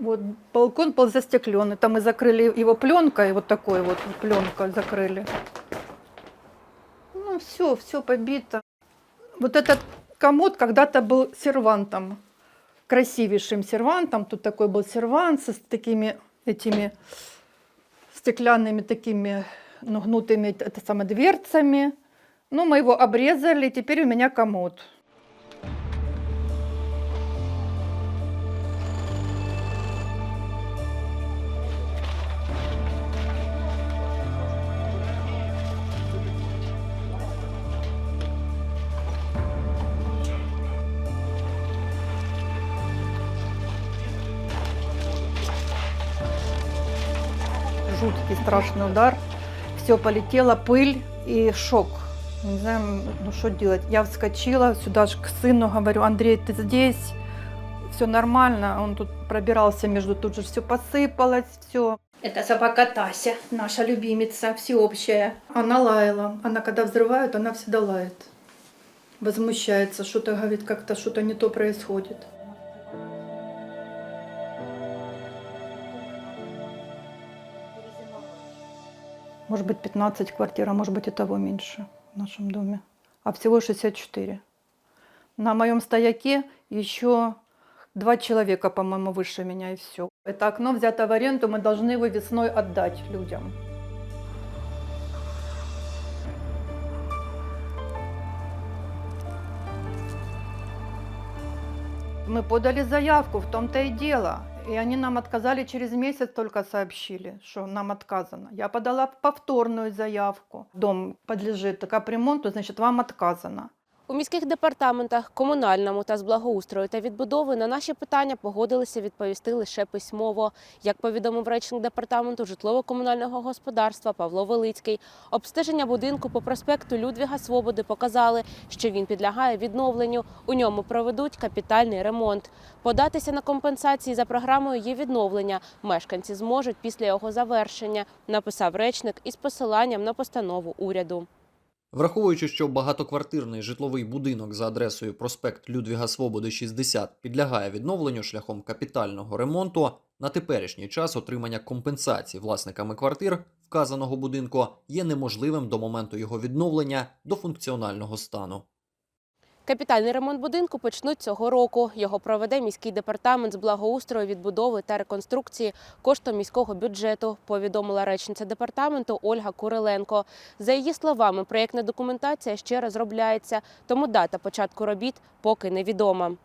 Вот балкон был застекленный. Там мы закрыли его пленкой, вот такой вот пленкой закрыли. Ну все, все побито. Вот этот комод когда-то был сервантом, красивейшим сервантом. Тут такой был сервант с такими этими стеклянными такими ну, гнутыми это самое, дверцами. Ну, мы его обрезали, теперь у меня комод. жуткий страшный удар. Все полетело, пыль и шок. Не знаю, ну что делать. Я вскочила сюда же к сыну, говорю, Андрей, ты здесь? Все нормально. Он тут пробирался между, тут же все посыпалось, все. Это собака Тася, наша любимица, всеобщая. Она лаяла. Она когда взрывают, она всегда лает. Возмущается, что-то говорит, как-то что-то не то происходит. Может быть, 15 квартир, а может быть и того меньше в нашем доме. А всего 64. На моем стояке еще два человека, по-моему, выше меня и все. Это окно взято в аренду, мы должны его весной отдать людям. Мы подали заявку, в том-то и дело. И они нам отказали через месяц, только сообщили, что нам отказано. Я подала повторную заявку. Дом подлежит капремонту, значит, вам отказано. У міських департаментах, комунальному та з благоустрою та відбудови на наші питання погодилися відповісти лише письмово. Як повідомив речник департаменту житлово-комунального господарства Павло Велицький, обстеження будинку по проспекту Людвіга Свободи показали, що він підлягає відновленню. У ньому проведуть капітальний ремонт. Податися на компенсації за програмою є відновлення. Мешканці зможуть після його завершення, написав речник із посиланням на постанову уряду. Враховуючи, що багатоквартирний житловий будинок за адресою проспект Людвіга Свободи 60 підлягає відновленню шляхом капітального ремонту, на теперішній час отримання компенсації власниками квартир вказаного будинку є неможливим до моменту його відновлення до функціонального стану. Капітальний ремонт будинку почнуть цього року. Його проведе міський департамент з благоустрою, відбудови та реконструкції коштом міського бюджету, повідомила речниця департаменту Ольга Куриленко. За її словами, проєктна документація ще розробляється, тому дата початку робіт поки невідома.